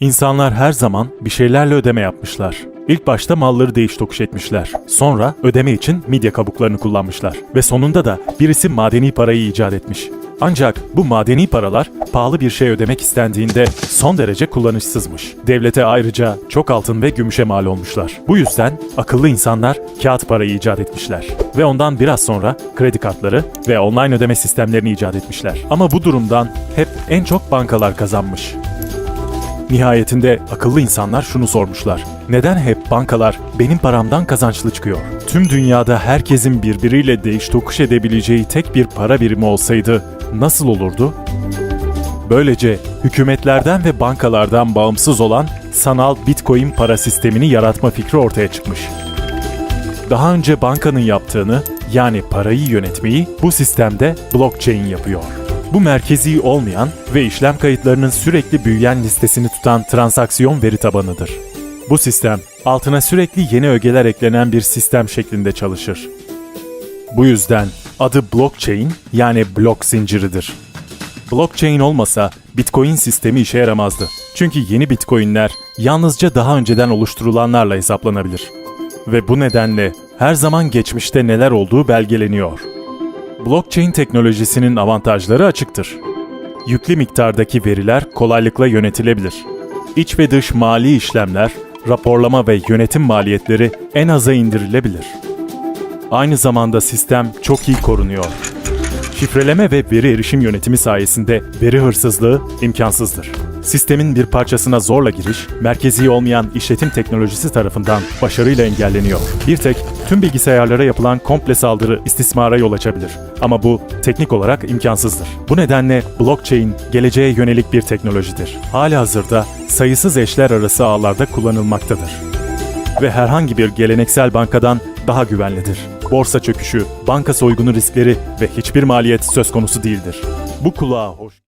İnsanlar her zaman bir şeylerle ödeme yapmışlar. İlk başta malları değiş tokuş etmişler. Sonra ödeme için midye kabuklarını kullanmışlar. Ve sonunda da birisi madeni parayı icat etmiş. Ancak bu madeni paralar pahalı bir şey ödemek istendiğinde son derece kullanışsızmış. Devlete ayrıca çok altın ve gümüşe mal olmuşlar. Bu yüzden akıllı insanlar kağıt parayı icat etmişler. Ve ondan biraz sonra kredi kartları ve online ödeme sistemlerini icat etmişler. Ama bu durumdan hep en çok bankalar kazanmış. Nihayetinde akıllı insanlar şunu sormuşlar. Neden hep bankalar benim paramdan kazançlı çıkıyor? Tüm dünyada herkesin birbiriyle değiş tokuş edebileceği tek bir para birimi olsaydı nasıl olurdu? Böylece hükümetlerden ve bankalardan bağımsız olan sanal Bitcoin para sistemini yaratma fikri ortaya çıkmış. Daha önce bankanın yaptığını yani parayı yönetmeyi bu sistemde blockchain yapıyor. Bu merkezi olmayan ve işlem kayıtlarının sürekli büyüyen listesini tutan transaksiyon veri tabanıdır. Bu sistem altına sürekli yeni ögeler eklenen bir sistem şeklinde çalışır. Bu yüzden adı blockchain yani blok zinciridir. Blockchain olmasa Bitcoin sistemi işe yaramazdı. Çünkü yeni Bitcoin'ler yalnızca daha önceden oluşturulanlarla hesaplanabilir. Ve bu nedenle her zaman geçmişte neler olduğu belgeleniyor. Blockchain teknolojisinin avantajları açıktır. Yüklü miktardaki veriler kolaylıkla yönetilebilir. İç ve dış mali işlemler, raporlama ve yönetim maliyetleri en aza indirilebilir. Aynı zamanda sistem çok iyi korunuyor. Şifreleme ve veri erişim yönetimi sayesinde veri hırsızlığı imkansızdır. Sistemin bir parçasına zorla giriş, merkezi olmayan işletim teknolojisi tarafından başarıyla engelleniyor. Bir tek tüm bilgisayarlara yapılan komple saldırı istismara yol açabilir. Ama bu teknik olarak imkansızdır. Bu nedenle blockchain geleceğe yönelik bir teknolojidir. Hali hazırda sayısız eşler arası ağlarda kullanılmaktadır ve herhangi bir geleneksel bankadan daha güvenlidir. Borsa çöküşü, banka soygunu riskleri ve hiçbir maliyet söz konusu değildir. Bu kulağa hoş